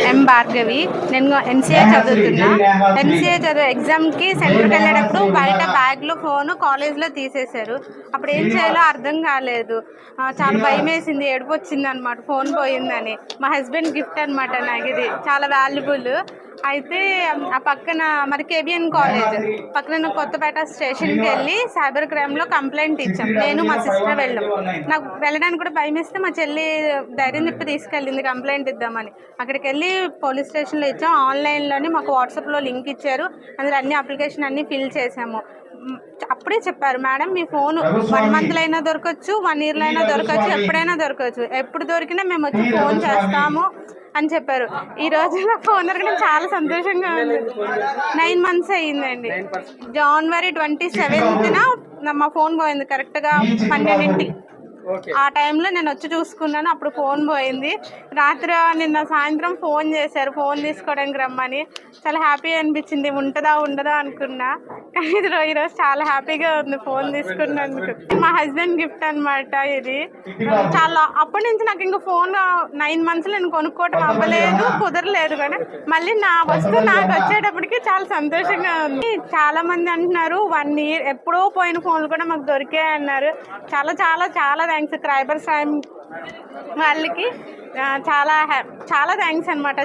ఎం భార్గవి. నేను ఎంసీఏ చదువుతున్నా. ఎంసీఏ చదువు ఎగ్జామ్కి సెంటర్కి వెళ్ళేటప్పుడు బయట బ్యాగ్లో ఫోన్ కాలేజ్లో తీసేశారు. అప్పుడు ఏం చేయాలో అర్థం కాలేదు. చాలా భయం వేసింది ఏడుపు వచ్చింది అనమాట ఫోన్ పోయిందని. మా హస్బెండ్ గిఫ్ట్ అనమాట నాకు ఇది చాలా వాల్యుబుల్ అయితే ఆ పక్కన మరి కేబిఎన్ కాలేజ్ పక్కన కొత్తపేట స్టేషన్కి వెళ్ళి సైబర్ క్రైమ్లో కంప్లైంట్ ఇచ్చాం. నేను మా సిస్టర్ వెళ్ళాం. నాకు వెళ్ళడానికి కూడా భయం వేస్తే మా చెల్లి ధైర్యం చెప్పి తీసుకెళ్ళింది కంప్లైంట్ ఇద్దామని. అక్కడికి వెళ్ళి పోలీస్ స్టేషన్లో ఇచ్చాం. ఆన్లైన్లోనే మాకు వాట్సాప్లో లింక్ ఇచ్చారు. అందులో అన్ని అప్లికేషన్ అన్ని ఫిల్ చేసాము. అప్పుడే చెప్పారు మేడం మీ ఫోన్ వన్ మంత్లో అయినా దొరకచ్చు వన్ ఇయర్లో అయినా దొరకచ్చు ఎప్పుడైనా దొరకచ్చు. ఎప్పుడు దొరికినా మేము వచ్చి ఫోన్ చేస్తాము అని చెప్పారు. ఈ రోజు నా ఫోన్ దొరకడం చాలా సంతోషంగా ఉంది. నైన్ మంత్స్ అయ్యిందండి జనవరి ట్వంటీ సెవెంత్న మా ఫోన్ పోయింది కరెక్ట్గా పన్నెండింటికి. ఆ టైంలో నేను వచ్చి చూసుకున్నాను అప్పుడు ఫోన్ పోయింది. రాత్రి నిన్న సాయంత్రం ఫోన్ చేశారు ఫోన్ తీసుకోవడానికి రమ్మని. చాలా హ్యాపీ అనిపించింది ఉంటుందా ఉండదా అనుకున్నా. కానీ ఇది ఈరోజు చాలా హ్యాపీగా ఉంది ఫోన్ తీసుకున్నందుకు. మా హస్బెండ్ గిఫ్ట్ అనమాట ఇది. చాలా అప్పటి నుంచి నాకు ఇంకా ఫోన్ నైన్ మంత్స్ నేను కొనుక్కోవటం అవ్వలేదు కుదరలేదు కానీ మళ్ళీ నా వస్తువు నాకు వచ్చేటప్పటికి చాలా సంతోషంగా ఉంది. చాలా మంది అంటున్నారు వన్ ఇయర్ ఎప్పుడో పోయిన ఫోన్లు కూడా మాకు దొరికాయి అన్నారు. చాలా చాలా చాలా థ్యాంక్స్ క్రైబర్ సాయం వాళ్ళకి చాలా హ్యా- చాలా థ్యాంక్స్ అనమాట